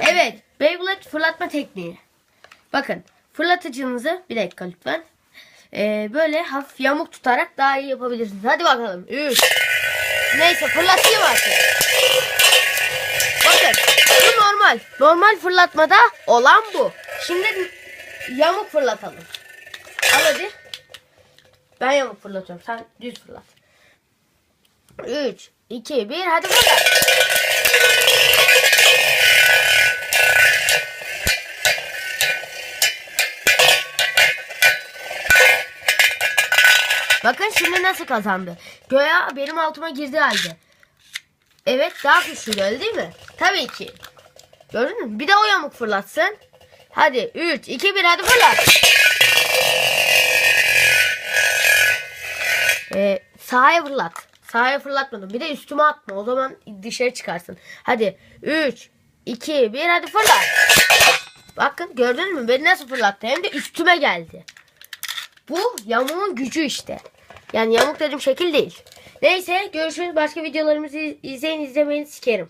Evet. Beyblade fırlatma tekniği. Bakın. Fırlatıcınızı bir dakika lütfen. Ee, böyle hafif yamuk tutarak daha iyi yapabilirsiniz. Hadi bakalım. 3 Neyse fırlatayım artık. Bakın. Bu normal. Normal fırlatmada olan bu. Şimdi yamuk fırlatalım. Al hadi. Ben yamuk fırlatıyorum. Sen düz fırlat. 3 2 1 hadi fırlat. Bakın şimdi nasıl kazandı. Göya benim altıma girdi halde. Evet daha güçlü öyle değil mi? Tabii ki. Gördün mü? Bir de o yamuk fırlatsın. Hadi 3, 2, 1 hadi fırlat. Ee, sahaya fırlat. Sahaya fırlatmadım. Bir de üstüme atma. O zaman dışarı çıkarsın. Hadi 3, 2, 1 hadi fırlat. Bakın gördün mü? Beni nasıl fırlattı? Hem de üstüme geldi. Bu yamuğun gücü işte. Yani yamuk dediğim şekil değil. Neyse görüşürüz. Başka videolarımızı izleyin izlemeyin sikerim.